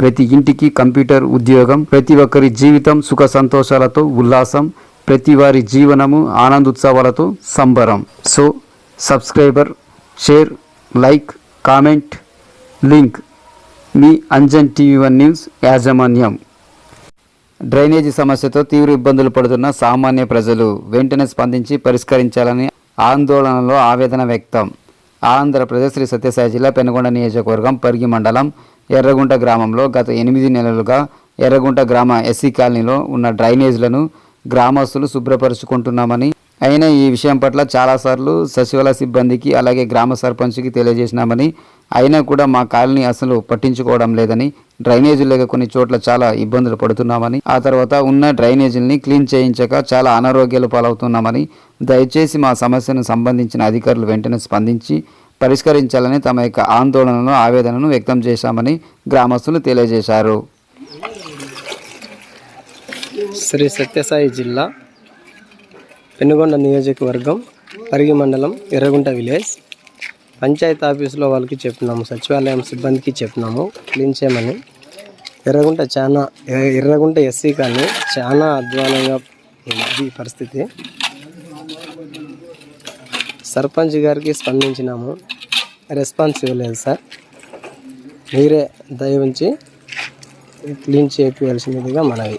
ప్రతి ఇంటికి కంప్యూటర్ ఉద్యోగం ప్రతి ఒక్కరి జీవితం సుఖ సంతోషాలతో ఉల్లాసం ప్రతి వారి జీవనము ఆనందోత్సవాలతో సంబరం. So subscriber share like comment link. మీ అంజన్ టీవీ వన్ న్యూస్ యాజమాన్యం. డ్రైనేజీ సమస్యతో తీవ్ర ఇబ్బందులు పడుతున్న సామాన్య ప్రజలు వెంటనే స్పందించి పరిష్కరించాలని ఆందోళనలో ఆవేదన వ్యక్తం. ఆంధ్రప్రదేశ్ శ్రీ సత్యసాయి జిల్లా పెనుగొండ నియోజకవర్గం పరిగి మండలం ఎర్రగుంట గ్రామంలో గత ఎనిమిది నెలలుగా ఎర్రగుంట గ్రామ ఎస్సీ కాలనీలో ఉన్న డ్రైనేజీలను గ్రామస్తులు శుభ్రపరుచుకుంటున్నామని అయినా ఈ విషయం పట్ల చాలాసార్లు సచివాలయ సిబ్బందికి అలాగే గ్రామ సర్పంచ్కి తెలియజేసినామని అయినా కూడా మా కాలనీ అసలు పట్టించుకోవడం లేదని డ్రైనేజీలు లేక కొన్ని చోట్ల చాలా ఇబ్బందులు పడుతున్నామని ఆ తర్వాత ఉన్న డ్రైనేజీల్ని క్లీన్ చేయించక చాలా అనారోగ్యాలు పాలవుతున్నామని దయచేసి మా సమస్యను సంబంధించిన అధికారులు వెంటనే స్పందించి పరిష్కరించాలని తమ యొక్క ఆందోళనను ఆవేదనను వ్యక్తం చేశామని గ్రామస్తులు తెలియజేశారు. శ్రీ సత్యసాయి జిల్లా పెనుగొండ నియోజకవర్గం పరిగి మండలం ఎర్రగుంట విలేజ్. పంచాయతీ ఆఫీసులో వాళ్ళకి చెప్పినాము సచివాలయం సిబ్బందికి చెప్పినాము క్లీన్ చేయమని. ఎర్రగుంట చాలా ఎర్రగుంట ఎస్సీ కానీ చాలా అధ్వానంగా ఉంది ఈ పరిస్థితి. సర్పంచ్ గారికి స్పందించినాము. రెస్పాన్స్ ఇవ్వలేదు సార్. మీరే దయ ఉంచి క్లీన్ చేయించవలసినదిగా మనవి.